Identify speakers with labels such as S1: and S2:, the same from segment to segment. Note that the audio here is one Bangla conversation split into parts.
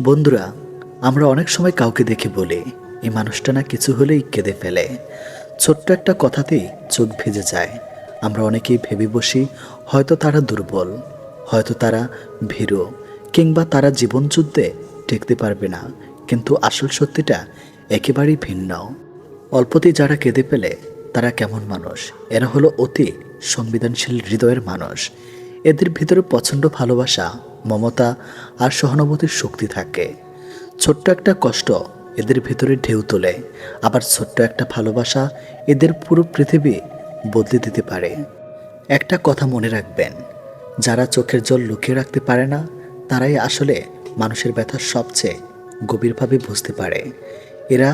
S1: বন্ধুরা, আমরা অনেক সময় কাউকে দেখে বলি, এই মানুষটা না কিছু হলেই কেঁদে ফেলে। ছোট্ট একটা কথাতেই চোখ ভিজে যায়। আমরা অনেকেই ভেবে বসি, হয়তো তারা দুর্বল, হয়তো তারা ভীরু, কিংবা তারা জীবনযুদ্ধে টেকতে পারবে না। কিন্তু আসল সত্যিটা একেবারেই ভিন্ন। অল্পতেই যারা কেঁদে ফেলে, তারা কেমন মানুষ? এরা হলো অতি সংবেদনশীল হৃদয়ের মানুষ। এদের ভিতরে প্রচণ্ড ভালোবাসা মমতা আর সহানুভূতির শক্তি থাকে। ছোট্ট একটা কষ্ট এদের ভিতরে ঢেউ তোলে, আবার ছোট্ট একটা ভালোবাসা এদের পুরো পৃথিবী বদলে দিতে পারে। একটা কথা মনে রাখবেন, যারা চোখের জল লুকিয়ে রাখতে পারে না, তারাই আসলে মানুষের ব্যথা সবচেয়ে গভীরভাবে বুঝতে পারে। এরা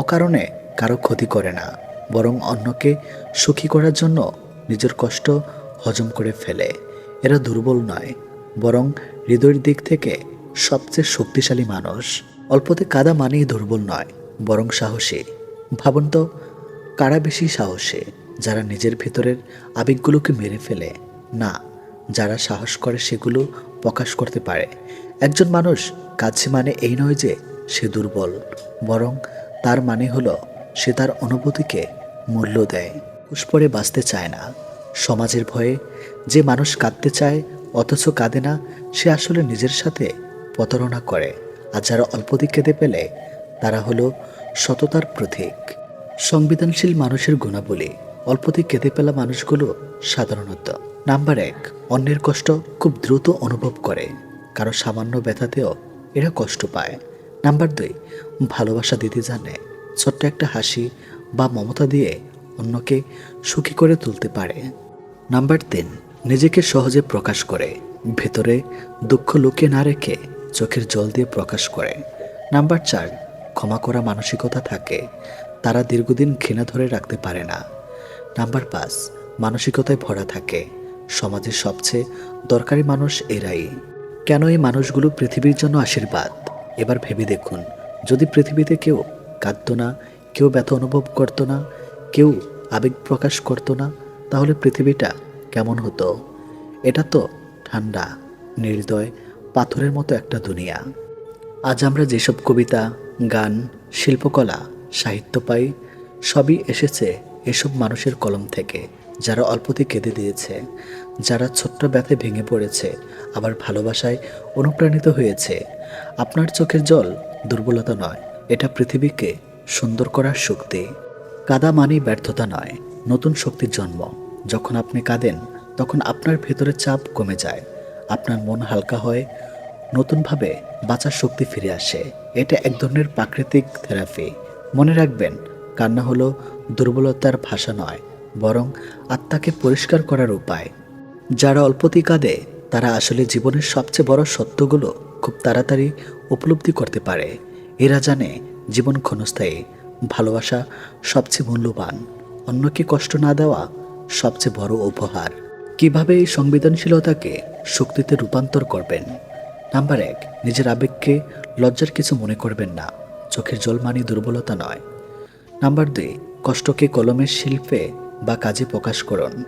S1: অকারণে কারও ক্ষতি করে না, বরং অন্যকে সুখী করার জন্য নিজের কষ্ট হজম করে ফেলে। এরা দুর্বল নয়, বরং হৃদয়ের দিক থেকে সবচেয়ে শক্তিশালী মানুষ। অল্পতে কাদা মানেই দুর্বল নয়, বরং সাহসী। ভাবুন তো কারা বেশি সাহসী? যারা নিজের ভেতরের আবেগগুলোকে মেরে ফেলে? না, যারা সাহস করে সেগুলো প্রকাশ করতে পারে। একজন মানুষ কাছে মানে এই নয় যে সে দুর্বল, বরং তার মানে হলো সে তার অনুভূতিকে মূল্য দেয়। পুষ্পরে বাঁচতে চায় না। সমাজের ভয়ে যে মানুষ কাঁদতে চায় অথচ কাঁদে না, সে আসলে নিজের সাথে প্রতারণা করে। আর যারা অল্পদিক কেঁদে পেলে তারা হলো সততার প্রতীক। সংবেদনশীল মানুষের গুণাবলী। অল্পদিক কেঁদে ফেলা মানুষগুলো সাধারণত। নাম্বার এক, অন্যের কষ্ট খুব দ্রুত অনুভব করে। কারও সামান্য ব্যথাতেও এরা কষ্ট পায়। নাম্বার দুই, ভালোবাসা দিতে জানে। ছোট্ট একটা হাসি বা মমতা দিয়ে অন্যকে সুখী করে তুলতে পারে। নাম্বার তিন নিজেকে সহজে প্রকাশ করে, ভেতরে দুঃখ লুকিয়ে না রেখে চোখের জল দিয়ে প্রকাশ করে। নাম্বার চার, ক্ষমা করা মানসিকতা থাকে, তারা দীর্ঘদিন ঘৃণা ধরে রাখতে পারে না। নাম্বার পাঁচ, মানসিকতায় ভরা থাকে সমাজের সবচেয়ে দরকারি মানুষ এরাই। কেন এই মানুষগুলো পৃথিবীর জন্য আশীর্বাদ? এবার ভেবে দেখুন, যদি পৃথিবীতে কেউ কাঁদতো না, কেউ ব্যথা অনুভব করতো না, কেউ আবেগ প্রকাশ করতো না, তাহলে পৃথিবীটা কেমন হতো? এটা তো ঠান্ডা, নির্দয়, পাথরের মতো একটা দুনিয়া। আজ আমরা যেসব কবিতা, গান, শিল্পকলা, সাহিত্য পাই, সবই এসেছে এসব মানুষের কলম থেকে, যারা অল্পতে কেঁদে দিয়েছে, যারা ছোট্ট ব্যথায় ভেঙে পড়েছে, আবার ভালোবাসায় অনুপ্রাণিত হয়েছে। আপনার চোখের জল দুর্বলতা নয়, এটা পৃথিবীকে সুন্দর করার শক্তি। কাদা মানেই ব্যর্থতা নয়, নতুন শক্তির জন্ম। যখন আপনি কাঁদেন, তখন আপনার ভেতরের চাপ কমে যায়। আপনার মন হালকা হয়, নতুনভাবে বাঁচার শক্তি ফিরে আসে। এটা এক ধরনের প্রাকৃতিক থেরাপি। মনে রাখবেন, কান্না হলো দুর্বলতার ভাষা নয়, বরং আত্মাকে পরিষ্কার করার উপায়। যারা অল্পতি কাঁদে, তারা আসলে জীবনের সবচেয়ে বড় সত্যগুলো খুব তাড়াতাড়ি উপলব্ধি করতে পারে। এরা জানে জীবন ক্ষণস্থায়ী, ভালোবাসা সবচেয়ে মূল্যবান। অন্যকে কষ্ট না দেওয়া সবচেয়ে বড় উপহার। কীভাবে এই সংবেদনশীলতাকে শক্তিতে রূপান্তর করবেন? নাম্বার এক, নিজের আবেগকে লজ্জার কিছু মনে করবেন না। চোখের জল মানে দুর্বলতা নয়। নাম্বার দুই, কষ্টকে কলমের শিল্পে বা কাজে প্রকাশ করুন।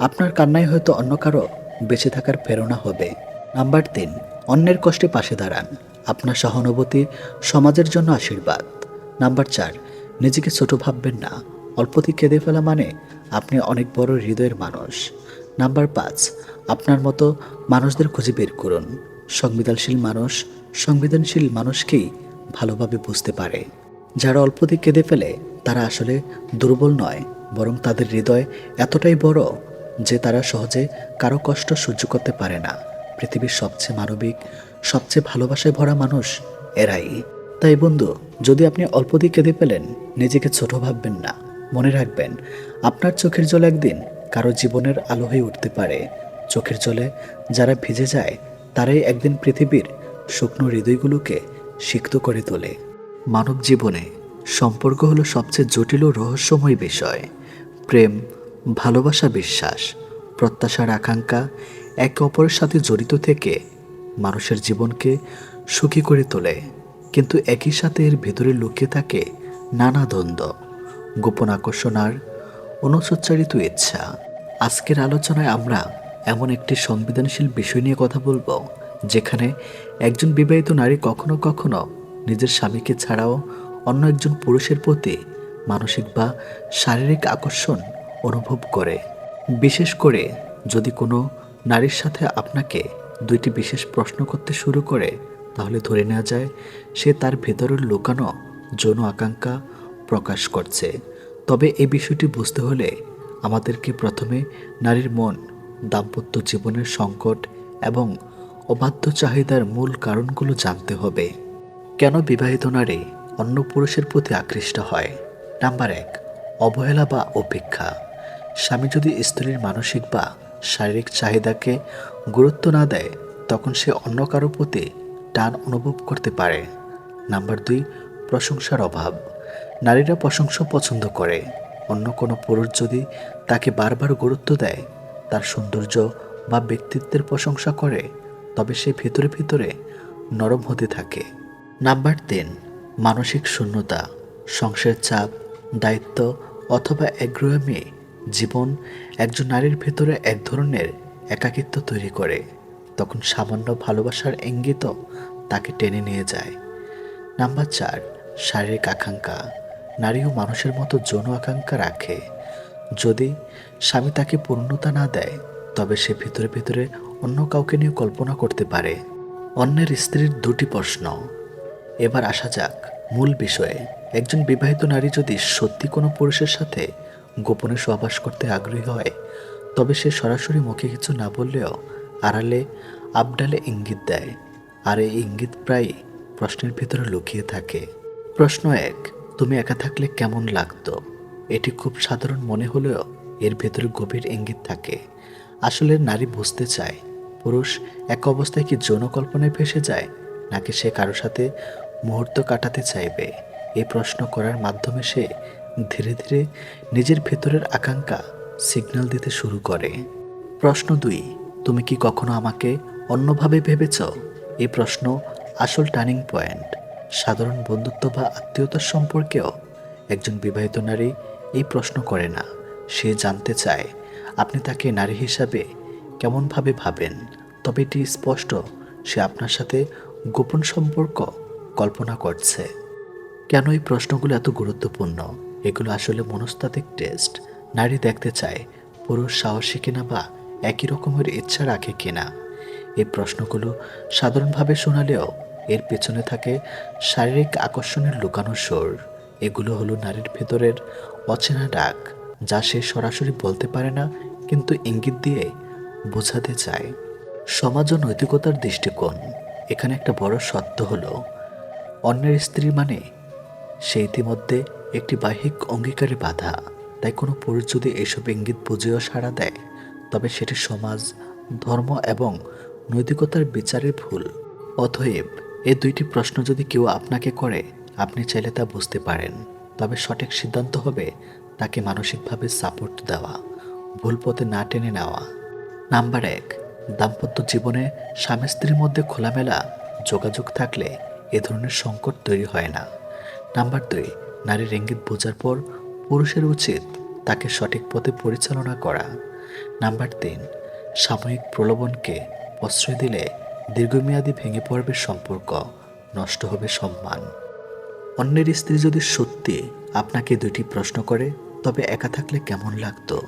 S1: আপনার কান্নায় হয়তো অন্য কারও বেঁচে থাকার প্রেরণা হবে। নাম্বার তিন, অন্যের কষ্টে পাশে দাঁড়ান। আপনার সহানুভূতি সমাজের জন্য আশীর্বাদ। নাম্বার চার, নিজেকে ছোট ভাববেন না। অল্পতি কেঁদে ফেলা মানে আপনি অনেক বড় হৃদয়ের মানুষ। নাম্বার পাঁচ, আপনার মতো মানুষদের খুঁজে বের করুন। সংবেদনশীল মানুষ সংবেদনশীল মানুষকেই ভালোভাবে বুঝতে পারে। যারা অল্পতে কেঁদে ফেলে, তারা আসলে দুর্বল নয়, বরং তাদের হৃদয় এতটাই বড় যে তারা সহজে কারও কষ্ট সহ্য করতে পারে না। পৃথিবীর সবচেয়ে মানবিক, সবচেয়ে ভালোবাসায় ভরা মানুষ এরাই। তাই বন্ধু, যদি আপনি অল্পতেই কেঁদে ফেলেন, নিজেকে ছোট ভাববেন না। মনে রাখবেন আপনার চোখের জল একদিন কারও জীবনের আলো হয়ে উঠতে পারে। চোখের জলে যারা ভিজে যায়, তারাই একদিন পৃথিবীর শুকনো হৃদয়গুলোকে সিক্ত করে তোলে। মানব জীবনে সম্পর্ক হলো সবচেয়ে জটিল ও রহস্যময় বিষয়। প্রেম, ভালোবাসা, বিশ্বাস, প্রত্যাশার আকাঙ্ক্ষা একে অপরের সাথে জড়িত থেকে মানুষের জীবনকে সুখী করে তোলে। কিন্তু একই সাথে এর ভেতরে লুকিয়ে থাকে নানা দ্বন্দ্ব। গোপন আকর্ষণ আর অনুসচ্চারিত ইচ্ছা। আজকের আলোচনায় আমরা এমন একটি সংবেদনশীল বিষয় নিয়ে কথা বলব, যেখানে একজন বিবাহিত নারী কখনো কখনো নিজের স্বামীকে ছাড়াও অন্য একজন পুরুষের প্রতি মানসিক বা শারীরিক আকর্ষণ অনুভব করে। বিশেষ করে যদি কোনো নারীর সাথে আপনাকে দুইটি বিশেষ প্রশ্ন করতে শুরু করে, তাহলে ধরে নেওয়া যায় সে তার ভেতরের লুকানো যৌন আকাঙ্ক্ষা প্রকাশ করছে। তবে এই বিষয়টি বুঝতে হলে আমাদেরকে প্রথমে নারীর মন, দাম্পত্য জীবনের সংকট এবং অবাধ্য চাহিদার মূল কারণগুলো জানতে হবে। কেন বিবাহিত নারী অন্য পুরুষের প্রতি আকৃষ্ট হয়? নাম্বার এক, অবহেলা বা অপেক্ষা। স্বামী যদি স্ত্রীর মানসিক বা শারীরিক চাহিদাকে গুরুত্ব না দেয়, তখন সে অন্য কারও প্রতি টান অনুভব করতে পারে। নাম্বার দুই, প্রশংসার অভাব। নারীরা প্রশংসা পছন্দ করে। অন্য কোনো পুরুষ যদি তাকে বারবার গুরুত্ব দেয়, তার সৌন্দর্য বা ব্যক্তিত্বের প্রশংসা করে, তবে সে ভিতরে ভিতরে নরম হতে থাকে। নাম্বার তিন, মানসিক শূন্যতা, সংসারের চাপ, দায়িত্ব অথবা একগ্রহমী জীবন একজন নারীর ভেতরে এক ধরনের একাকিত্ব তৈরি করে। তখন সামান্য ভালোবাসার ইঙ্গিত তাকে টেনে নিয়ে যায়। নাম্বার চার, শারীরিক আকাঙ্ক্ষা নারীও মানুষের মতো যৌন আকাঙ্ক্ষা রাখে। যদি স্বামী তাকে পূর্ণতা না দেয়, তবে সে ভিতরে ভিতরে অন্য কাউকে নিয়ে কল্পনা করতে পারে। অন্যের স্ত্রীর দুটি প্রশ্ন। এবার আসা যাক মূল বিষয়ে। একজন বিবাহিত নারী যদি সত্যি কোনো পুরুষের সাথে গোপনে সহবাস করতে আগ্রহী হয়, তবে সে সরাসরি মুখে কিছু না বললেও আড়ালে, আবডালে ইঙ্গিত দেয়। আর এই ইঙ্গিত প্রায় প্রশ্নের ভিতরে লুকিয়ে থাকে। প্রশ্ন এক তুমি একা থাকলে কেমন লাগতো? এটি খুব সাধারণ মনে হলেও এর ভেতরে গভীর ইঙ্গিত থাকে। আসলে নারী বুঝতে চায়, পুরুষ এক অবস্থায় কি যৌন কল্পনায় ভেসে যায়, নাকি সে কারোর সাথে মুহূর্ত কাটাতে চাইবে? এই প্রশ্ন করার মাধ্যমে সে ধীরে ধীরে নিজের ভেতরের আকাঙ্ক্ষা সিগন্যাল দিতে শুরু করে। প্রশ্ন দুই, তুমি কি কখনো আমাকে অন্যভাবে ভেবেছ? এই প্রশ্ন আসল টার্নিং পয়েন্ট। সাধারণ বন্ধুত্ব বা আত্মীয়তার সম্পর্কেও একজন বিবাহিত নারী এই প্রশ্ন করে না। সে জানতে চায়, আপনি তাকে নারী হিসাবে কেমনভাবে ভাবেন? তবে এটি স্পষ্ট, সে আপনার সাথে গোপন সম্পর্ক কল্পনা করছে। কেন এই প্রশ্নগুলো এত গুরুত্বপূর্ণ? এগুলো আসলে মনস্তাত্ত্বিক টেস্ট। নারী দেখতে চায়, পুরুষ সাহসী কিনা বা একই রকমের ইচ্ছা রাখে কিনা। এই প্রশ্নগুলো সাধারণভাবে শোনালেও এর পেছনে থাকে শারীরিক আকর্ষণের লুকানো সুর। এগুলো হলো নারীর ভেতরের অচেনা ডাক, যা সে সরাসরি বলতে পারে না, কিন্তু ইঙ্গিত দিয়ে বোঝাতে চায়। সমাজ ও নৈতিকতার দৃষ্টিকোণ। এখানে একটা বড় সত্য হলো, অন্যের স্ত্রী মানে সে ইতিমধ্যে একটি বাহিক অঙ্গীকারে বাধা। তাই কোনো পুরুষ যদি এসব ইঙ্গিত বুঝেও সাড়া দেয়, তবে সেটি সমাজ, ধর্ম এবং নৈতিকতার বিচারে ভুল। অতএব এই দুইটি প্রশ্ন যদি কেউ আপনাকে করে, আপনি চাইলে তা বুঝতে পারেন। তবে সঠিক সিদ্ধান্ত হবে তাকে মানসিকভাবে সাপোর্ট দেওয়া, ভুল পথে না টেনে নেওয়া। নাম্বার এক, দাম্পত্য জীবনে স্বামী স্ত্রীর মধ্যে খোলামেলা যোগাযোগ থাকলে এ ধরনের সংকট তৈরি হয় না। নাম্বার দুই নারীর ইঙ্গিত বোঝার পর পুরুষের উচিত তাকে সঠিক পথে পরিচালনা করা। নাম্বার তিন, সাময়িক প্রলোভনকে প্রশ্রয় দিলে দীর্ঘমেয়াদী ভেঙে পড়বে সম্পর্ক, নষ্ট হবে সম্মান। অন্যের স্ত্রী যদি সত্যি আপনাকে দুটি প্রশ্ন করে, তবে একা থাকলে কেমন লাগতো?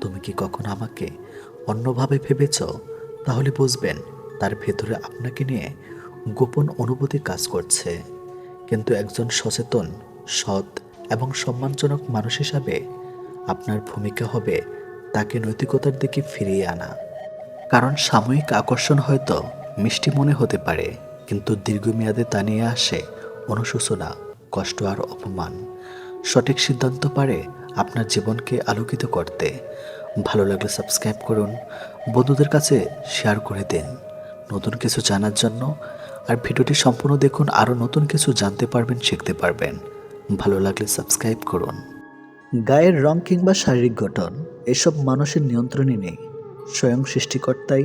S1: তুমি কি কখনো আমাকে অন্যভাবে ভেবেছ? তাহলে বুঝবেন, তার ভেতরে আপনাকে নিয়ে গোপন অনুভূতি কাজ করছে। কিন্তু একজন সচেতন, সৎ এবং সম্মানজনক মানুষ হিসাবে আপনার ভূমিকা হবে তাকে নৈতিকতার দিকে ফিরিয়ে আনা। কারণ সাময়িক আকর্ষণ হয়তো মিষ্টি মনে হতে পারে, কিন্তু দীর্ঘমেয়াদে তা নিয়ে আসে অনুশোচনা, কষ্ট আর অপমান। সঠিক সিদ্ধান্ত পারে আপনার জীবনকে আলোকিত করতে। ভালো লাগলে সাবস্ক্রাইব করুন, বন্ধুদের কাছে শেয়ার করে দিন। নতুন কিছু জানার জন্য আর ভিডিওটি সম্পূর্ণ দেখুন, আরও নতুন কিছু জানতে পারবেন, শিখতে পারবেন। ভালো লাগলে সাবস্ক্রাইব করুন। গায়ের রং কিংবা শারীরিক গঠন, এসব মানুষের নিয়ন্ত্রণে নেই। স্বয়ং সৃষ্টিকর্তাই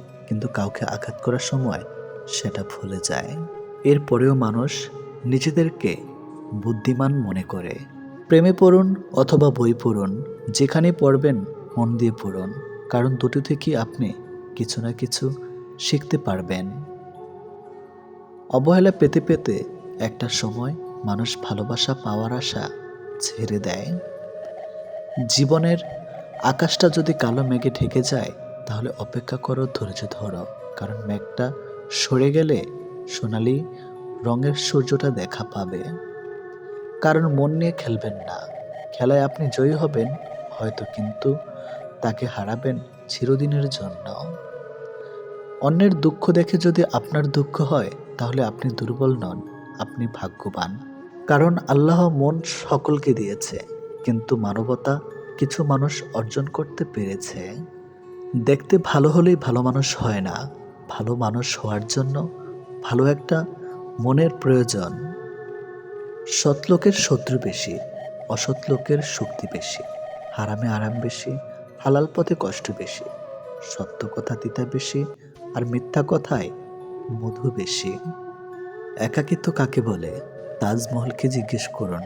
S1: কিন্তু কাউকে আঘাত করার সময় সেটা ভুলে যায়। এরপরেও মানুষ নিজেদেরকে বুদ্ধিমান মনে করে। প্রেমে পড়ুন অথবা বই পড়ুন যেখানে পড়বেন, মন দিয়ে পড়ুন, কারণ দুটো থেকেই আপনি কিছু না কিছু শিখতে পারবেন। অবহেলা পেতে পেতে একটা সময় মানুষ ভালোবাসা পাওয়ার আশা ছেড়ে দেয়। জীবনের আকাশটা যদি কালো মেঘে ঢেকে যায় তাহলে অপেক্ষা করো ধৈর্য ধরো। কারণ মেঘটা সরে গেলে সোনালি রঙের সূর্যটা দেখা পাবে। কারণ মন নিয়ে খেলবেন না। খেলায় আপনি জয়ী হবেন, হয়তো কিন্তু তাকে হারাবেন চিরদিনের জন্য। অন্যের দুঃখ দেখে যদি আপনার দুঃখ হয়, তাহলে আপনি দুর্বল নন, আপনি ভাগ্যবান। কারণ আল্লাহ মন সকলকে দিয়েছে, কিন্তু মানবতা কিছু মানুষ অর্জন করতে পেরেছে। দেখতে ভালো হলেই ভালো মানুষ হয় না। ভালো মানুষ হওয়ার জন্য ভালো একটা মনের প্রয়োজন। সৎ লোকের শত্রু বেশি, অসৎ লোকের শক্তি বেশি, হারামে আরাম বেশি, হালাল পথে কষ্ট বেশি সত্য কথা তিতা বেশি আর মিথ্যা কথায় মধু বেশি। একাকিত্ব কাকে বলে? তাজমহলকে জিজ্ঞেস করুন।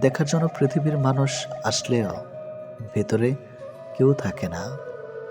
S1: দেখার জন্য পৃথিবীর মানুষ আসলেও ভেতরে কেউ থাকে না।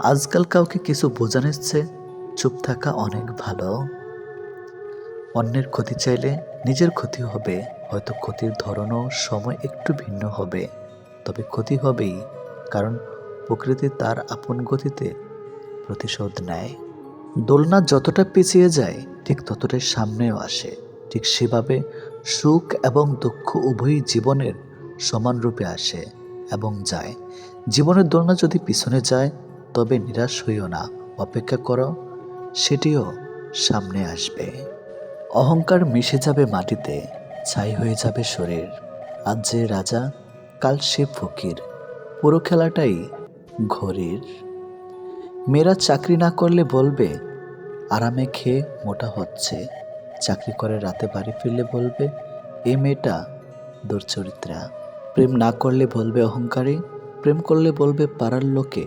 S1: আজকাল কাউকে কিছু বোঝানোর চেয়ে চুপ থাকা অনেক ভালো। অন্যের ক্ষতি চাইলে নিজের ক্ষতি হবে, হয়তো ক্ষতির ধরনও সময় একটু ভিন্ন হবে। তবে ক্ষতি হবেই, কারণ প্রকৃতি তার আপন গতিতে প্রতিশোধ নেয়। দোলনা যতটা পিছিয়ে যায়, ঠিক ততটাই সামনেও আসে। ঠিক সেভাবে সুখ এবং দুঃখ উভয়ই জীবনের সমান রূপে আসে এবং যায়। জীবনের দোলনা যদি পিছনে যায় তবে নিরাশ হইও না, অপেক্ষা করো, সেটিও সামনে আসবে। অহংকার মিশে যাবে মাটিতে, ছাই হয়ে যাবে শরীর। আজ যে রাজা, কাল সে ফকির, পুরো খেলাটাই ঘড়ির মেয়েরা চাকরি না করলে বলবে, আরামে খেয়ে মোটা হচ্ছে। চাকরি করে রাতে বাড়ি ফিরলে বলবে এই মেয়েটা দুর্চরিত্রা। প্রেম না করলে বলবে অহংকারী, প্রেম করলে বলবে পাড়ার লোকে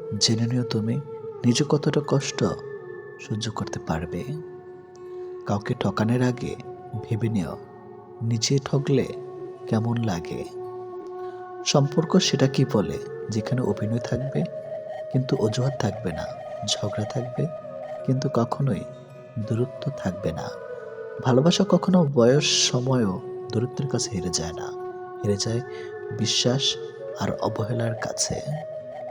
S1: জেনে নিও তুমি, নিজে কতটা কষ্ট সহ্য করতে পারবে। কাউকে ঠকানোর আগে ভেবে নিও, নিজে ঠকলে কেমন লাগে। সম্পর্ক সেটা কি বলে? যেখানে অভিনয় থাকবে, কিন্তু অজুহাত থাকবে না, ঝগড়া থাকবে, কিন্তু কখনোই দূরত্ব থাকবে না। ভালোবাসা কখনো বয়স, সময়ও দূরত্বের কাছে হেরে যায় না, হেরে যায় বিশ্বাস আর অবহেলার কাছে।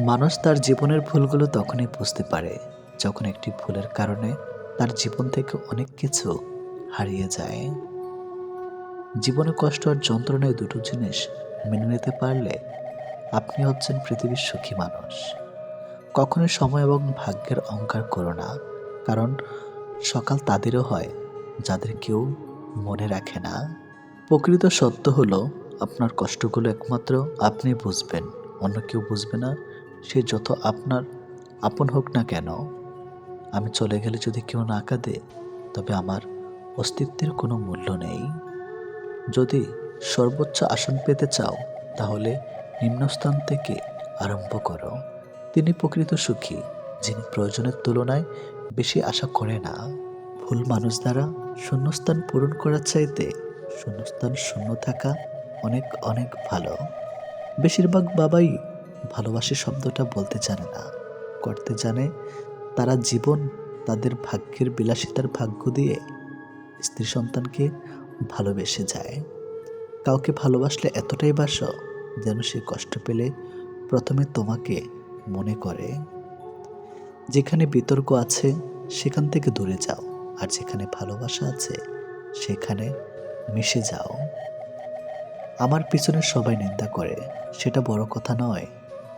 S1: মানুষ তার জীবনের ভুলগুলো তখনই বুঝতে পারে যখন একটি ভুলের কারণে তার জীবন থেকে অনেক কিছু হারিয়ে যায়। জীবনে কষ্ট আর যন্ত্রণায় দুটো জিনিস মেনে নিতে পারলে আপনি হচ্ছেন পৃথিবীর সুখী মানুষ। কখনোই সময় এবং ভাগ্যের অহংকার করো না, কারণ সকাল তাদেরও হয় যাদের কেউ মনে রাখে না। প্রকৃত সত্য হলো, আপনার কষ্টগুলো একমাত্র আপনি বুঝবেন, অন্য কেউ বুঝবে না। সে যত আপনার আপন হোক না কেন, আমি চলে গেলে যদি কেউ না কাঁদে, তবে আমার অস্তিত্বের কোনো মূল্য নেই। যদি সর্বোচ্চ আসন পেতে চাও, তাহলে নিম্নস্থান থেকে আরম্ভ করো। তিনি প্রকৃত সুখী, যিনি প্রয়োজনের তুলনায় বেশি আশা করে না। ভুল মানুষ দ্বারা শূন্যস্থান পূরণ করার চাইতে শূন্যস্থান শূন্য থাকা অনেক অনেক ভালো। বেশিরভাগ বাবাই ভালোবাসি শব্দটা বলতে জানে না, করতে জানে তারা জীবন, তাদের ভাগ্যের বিলাসিতার ভাগ্য দিয়ে স্ত্রী সন্তানকে ভালোবেসে যায়। কাউকে ভালোবাসলে এতটাই বাসো যেন সে কষ্ট পেলে প্রথমে তোমাকে মনে করে। যেখানে বিতর্ক আছে, সেখান থেকে দূরে যাও, আর যেখানে ভালোবাসা আছে, সেখানে মিশে যাও। আমার পিছনে সবাই নিন্দা করে, সেটা বড় কথা নয়।